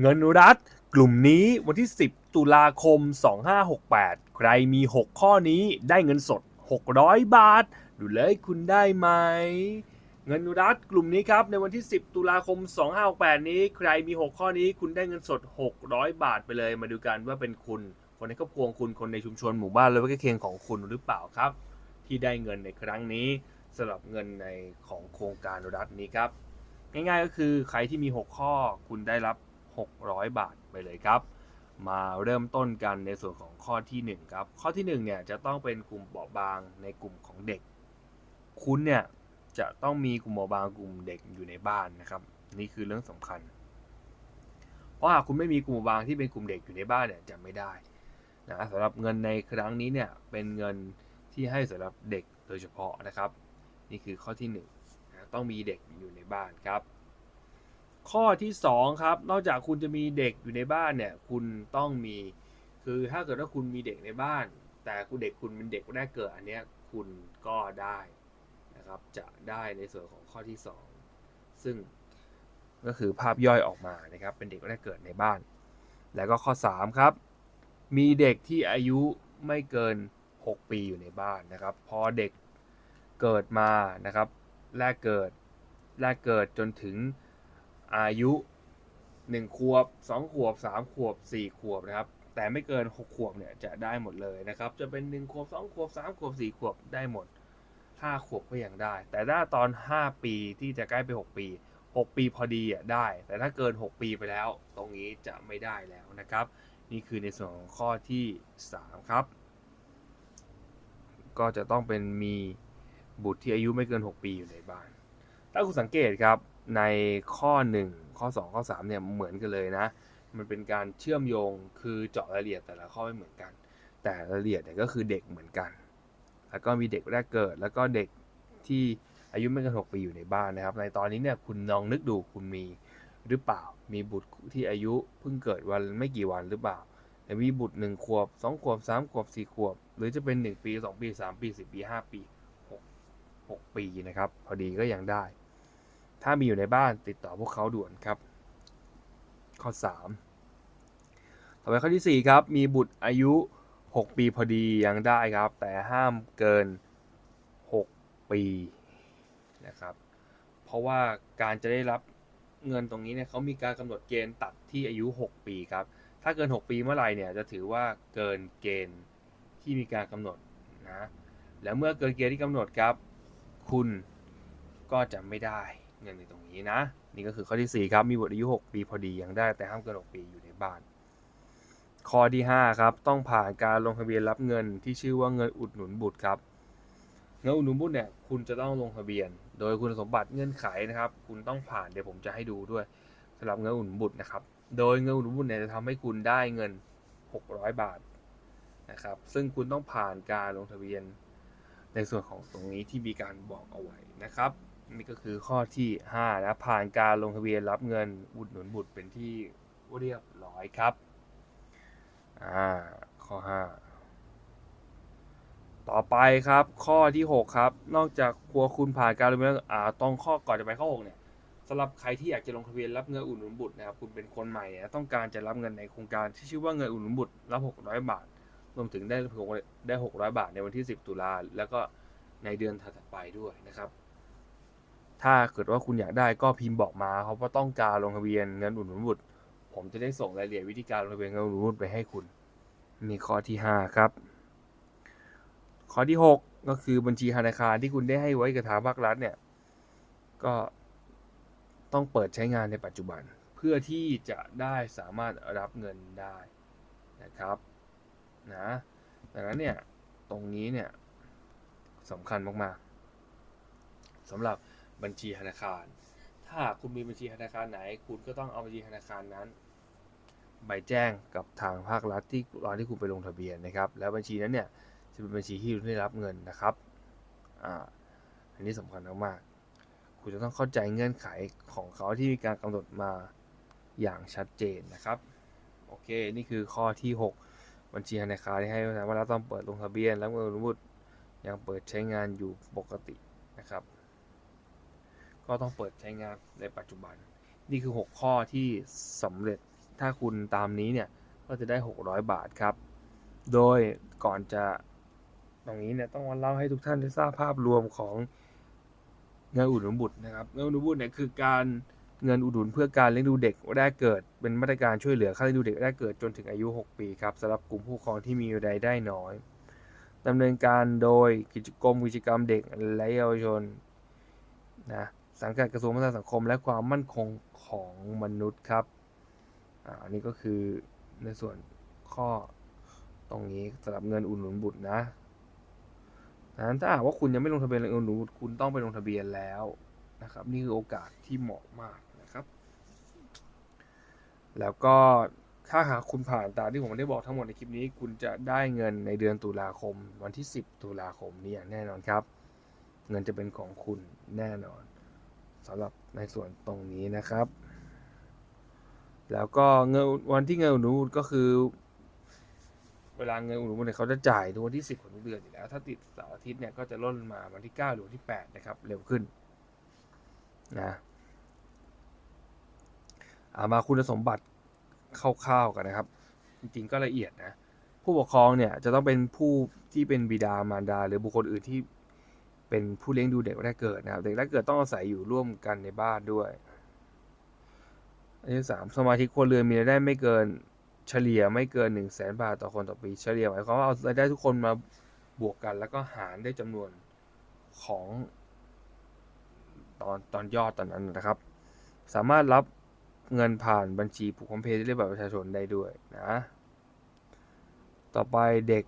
เงินรัฐ กลุ่มนี้วันที่ 10 ตุลาคม 2568 ใครมี 6 ข้อนี้ได้เงินสด 600 บาท ดูเลยคุณได้ไหม เงินรัฐกลุ่มนี้ครับ ในวันที่ 10 ตุลาคม 2568 นี้ ใครมี 6 ข้อนี้คุณได้เงินสด 600 บาทไปเลย มาดูกันว่าเป็นคุณ คนในครอบครัวคุณ คนในชุมชนหมู่บ้านและใกล้เคียงของคุณหรือเปล่าครับ ที่ได้เงินในครั้งนี้สำหรับเงินในของโครงการรัฐนี้ครับ ง่ายๆก็คือใครที่มี 6 ข้อคุณได้รับ 600 บาทไปเลยครับ มาเริ่มต้นกันในส่วนของข้อที่ 1 ครับ ข้อที่1เนี่ยจะต้องเป็นกลุ่มเปราบางในกลุ่มของเด็ก คุณเนี่ยจะต้องมีกลุ่มเปราบางกลุ่มเด็กอยู่ในบ้านนะครับ นี่คือเรื่องสำคัญ เพราะหากคุณไม่มีกลุ่มเปราบางที่เป็นกลุ่มเด็กอยู่ในบ้านเนี่ยจะไม่ได้นะสำหรับเงินในครั้งนี้เนี่ยเป็นเงินที่ให้สำหรับเด็กโดยเฉพาะนะครับ นี่คือข้อที่1นะต้องมีเด็กอยู่ในบ้านครับ ข้อที่2ครับ นอกจากคุณจะมีเด็กอยู่ในบ้านเนี่ย คุณต้องมี คือถ้าเกิดว่าคุณมีเด็กในบ้าน แต่คุณเด็กคุณเป็นเด็กแรกเกิดอันเนี้ยคุณก็ได้นะครับ จะได้ในส่วนของข้อที่2ซึ่งก็คือภาพย่อยออกมานะครับ เป็นเด็กแรกเกิดในบ้าน แล้วก็ข้อ3ครับ มีเด็กที่อายุไม่เกิน 6 ปีอยู่ในบ้านนะครับ พอเด็กเกิดมานะครับ แรกเกิด แรกเกิดจนถึง อายุ1ขวบ2ขวบ3ขวบ4ขวบนะครับ แต่ไม่เกิน6ขวบเนี่ยจะได้หมดเลยนะครับ จะเป็น1ขวบ2ขวบ3ขวบ4ขวบได้หมด5ขวบก็ยังได้ แต่ถ้าตอน5ปีที่จะใกล้ไป6ปี6ปีพอดีอะได้ แต่ถ้าเกิน6ปีไปแล้ว ตรงนี้จะไม่ได้แล้วนะครับ นี่คือในส่วนของข้อที่3ครับ ก็จะต้องเป็นมีบุตรที่อายุไม่เกิน 6 ปีอยู่ในบ้าน ถ้าคุณสังเกตครับ ในข้อ 1 ข้อ 2 ข้อ3เนี่ยเหมือนกันเลยนะ มันเป็นการเชื่อมโยงคือเจาะรายละเอียดแต่ละข้อไม่เหมือนกัน แต่รายละเอียดเนี่ยก็คือเด็กเหมือนกัน แล้วก็มีเด็กแรกเกิด แล้วก็เด็กที่อายุไม่เกิน6ปีอยู่ในบ้านนะครับ ในตอนนี้เนี่ยคุณลองนึกดูคุณมีหรือเปล่า มีบุตรที่อายุเพิ่งเกิดวันไม่กี่วันหรือเปล่าแต่มีบุตร1ขวบ2ขวบ3ขวบ4ขวบ หรือจะเป็น1ปี2ปี3ปี10ปี5ปี6 6ปีนะครับ พอดีก็ยังได้ ถ้ามีอยู่ในบ้านติดต่อพวกเขาด่วนครับ ข้อ 3 ต่อไปข้อที่ 4 ครับ มีบุตรอายุ 6 ปีพอดียังได้ครับ แต่ห้ามเกิน 6 ปีนะครับ เพราะว่าการจะได้รับเงินตรงนี้เนี่ยเขามีการกำหนดเกณฑ์ตัดที่อายุ 6 ปีครับ ถ้าเกิน 6 ปีเมื่อไหร่เนี่ยจะถือว่าเกินเกณฑ์ที่มีการกำหนดนะ แล้วเมื่อเกินเกณฑ์ที่กำหนดครับ คุณก็จะไม่ได้ เงินในตรงนี้นะ นี่ก็คือข้อที่ 4 ครับ มีบุตรอายุ 6 ปีพอดียังได้แต่ห้ามเกิน 6 ปีอยู่ในบ้าน ข้อที่ 5 ครับ ต้องผ่านการลงทะเบียนรับเงินที่ชื่อว่าเงินอุดหนุนบุตรครับ เงินอุดหนุนบุตรเนี่ยคุณจะต้องลงทะเบียน โดยคุณสมบัติเงื่อนไขนะครับ คุณต้องผ่านเดี๋ยวผมจะให้ดูด้วยสำหรับเงินอุดหนุนบุตรนะครับ โดยเงินอุดหนุนบุตรเนี่ยจะทำให้คุณได้เงิน 600 บาทนะครับ ซึ่งคุณต้องผ่านการลงทะเบียนในส่วนของตรงนี้ที่มีการบอกเอาไว้นะครับ นี่ก็คือข้อที่5นะผ่านการลงทะเบียนรับเงินอุดหนุนบุตรเป็นที่เรียบร้อยครับอ่าข้อ5ต่อไปครับข้อที่6ครับ นอกจากครัวคุณผ่านการลงทะเบียนอ่าตรงข้อก่อนจะไปข้อ6เนี่ยสำหรับใครที่อยากจะลงทะเบียนรับเงินอุดหนุนบุตรนะครับคุณเป็นคนใหม่เนี่ยต้องการจะรับเงินในโครงการที่ชื่อว่าเงินอุดหนุนบุตรรับ 600 บาทรวมถึงได้ได้ 600 บาทในวันที่ 10 ตุลาแล้วก็ในเดือนถัดไปด้วยนะครับ ถ้าเกิดว่าคุณอยากได้ก็พิมพ์บอกมาเขาว่าต้องการลงทะเบียนเงินอุดหนุนบุตรผมจะได้ส่งรายละเอียดวิธีการลงทะเบียนเงินอุดหนุนบุตรไปให้คุณมีข้อที่5ครับ ข้อที่6ก็คือบัญชีธนาคารที่คุณได้ให้ไว้กับทางภาครัฐเนี่ย ก็ต้องเปิดใช้งานในปัจจุบัน เพื่อที่จะได้สามารถรับเงินได้นะครับนะดังนั้นเนี่ยตรงนี้เนี่ยสำคัญมากๆสำหรับ บัญชีธนาคาร ถ้าคุณมีบัญชีธนาคารไหน คุณก็ต้องเอาบัญชีธนาคารนั้นใบแจ้งกับทางภาครัฐที่ตอนที่คุณไปลงทะเบียนนะครับ แล้วบัญชีนั้นเนี่ยจะเป็นบัญชีที่คุณได้รับเงินนะครับอ่าอันนี้สำคัญมากๆคุณจะต้องเข้าใจเงื่อนไขของเขาที่มีการกำหนดมาอย่างชัดเจนนะครับโอเคนี่คือข้อที่ 6 บัญชีธนาคารที่ให้ไว้นะว่าเราต้องเปิดลงทะเบียน แล้วเงินสมมติยังเปิดใช้งานอยู่ปกตินะครับ ก็ต้องเปิดใช้งานในปัจจุบัน นี่คือ 6 ข้อที่สำเร็จถ้าคุณตามนี้เนี่ยก็จะได้ 600 บาทครับ โดยก่อนจะตรงนี้เนี่ยต้องมาเล่าให้ทุกท่านได้ทราบภาพรวมของเงินอุดหนุนบุตรนะครับเงินอุดหนุนบุตรเนี่ยคือการเงินอุดหนุนเพื่อการเลี้ยงดูเด็กแรกเกิด เป็นมาตรการช่วยเหลือค่าเลี้ยงดูเด็กแรกเกิดจนถึงอายุ 6 ปีครับสำหรับกลุ่มผู้ปกครองที่มีรายได้น้อยดำเนินการโดยกิจกรมกิจกรรมเด็กและเยาวชนนะ สังกัดกระทรวงพัฒนาสังคมและความมั่นคงของมนุษย์ครับอันนี้ก็คือในส่วนข้อตรงนี้สำหรับเงินอุดหนุนบุตรนะนั้นถ้าหากว่าคุณยังไม่ลงทะเบียนเงินอุดหนุนบุตรคุณต้องไปลงทะเบียนแล้วนะครับ นี่คือโอกาสที่เหมาะมากนะครับ แล้วก็ถ้าหากคุณผ่านตามที่ผมได้บอกทั้งหมดในคลิปนี้ คุณจะได้เงินในเดือนตุลาคม วันที่ 10 ตุลาคมนี้อย่างแน่นอนครับ เงินจะเป็นของคุณแน่นอน สำหรับในส่วนตรงนี้นะครับ แล้วก็เงินวันที่เงินอุดหนุนก็คือ เวลาเงินอุดหนุนเนี่ยเขาจะจ่ายทุกวันที่ 10 ของทุกเดือนอยู่แล้ว ถ้าติดเสาร์อาทิตย์เนี่ยก็จะล่นมาวันที่ 9 หรือวันที่ 8 นะครับ เร็วขึ้นนะามาคุณสมบัติคร่าวๆกันนะครับ จริงๆก็ละเอียดนะผู้ปกครองเนี่ยจะต้องเป็นผู้ที่เป็นบิดามารดา หรือบุคคลอื่นที่ เป็นผู้เลี้ยงดูเด็กแรกเกิดนะครับ เด็กแรกเกิดต้องอาศัยอยู่ร่วมกันในบ้านด้วย อันที่สามสมาชิกครัวเรือนมีรายได้ไม่เกินเฉลี่ยไม่เกินหนึ่งแสนบาทต่อคนต่อปี เฉลี่ยหมายความว่าเอารายได้ทุกคนมาบวกกัน แล้วก็หารได้จำนวนของตอนตอนยอดตอนนั้นนะครับ สามารถรับเงินผ่านบัญชีผูกคอมเพลที่เรียกบัตรประชาชนได้ด้วยนะ ต่อไปเด็ก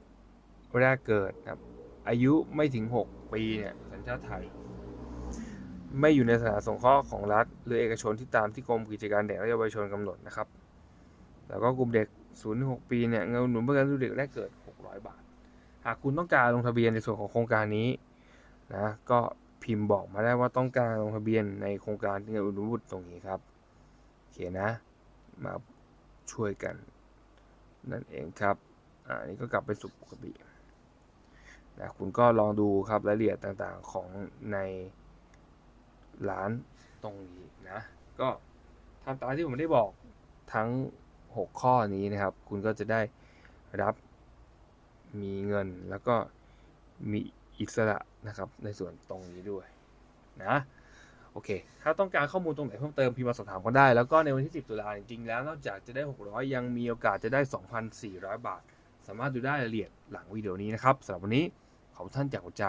แรกเกิดนะครับอายุไม่ถึง 6 ปีเนี่ยสัญชาติไทย ไม่อยู่ในสถานสงเคราะห์ของรัฐ หรือเอกชนที่ตามที่กรมกิจการเด็กและเยาวชนกำหนดนะครับ แล้วก็กลุ่มเด็ก0-6ปีเนี่ยเงินอุดหนุนเพื่อการดูเด็กแรกเกิด 600 บาท หากคุณต้องการลงทะเบียนในส่วนของโครงการนี้นะก็พิมพ์บอกมาได้ว่าต้องการลงทะเบียนในโครงการเงินอุดหนุนบุตรตรงนี้ครับโอเคนะมาช่วยกันนั่นเองครับ อ่าอันนี้ก็กลับไปสู่ปกติ นะคุณก็ลองดูครับรายละเอียดต่างๆของในร้านตรงนี้นะ ก็ทำตามที่ผมได้บอกทั้ง 6 ข้อนี้นะครับ คุณก็จะได้รับมีเงินแล้วก็มีอิสระนะครับในส่วนตรงนี้ด้วยนะโอเค ถ้าต้องการข้อมูลตรงไหนเพิ่มเติมพิมพ์มาสอบถามกันได้ แล้วก็ในวันที่ 10 ตุลาจริงๆแล้วนอกจากจะได้ 600 ยังมีโอกาสจะได้ 2,400 บาท สามารถดูได้รายละเอียดหลังวิดีโอนี้นะครับสำหรับวันนี้ ของท่านจากหัวใจ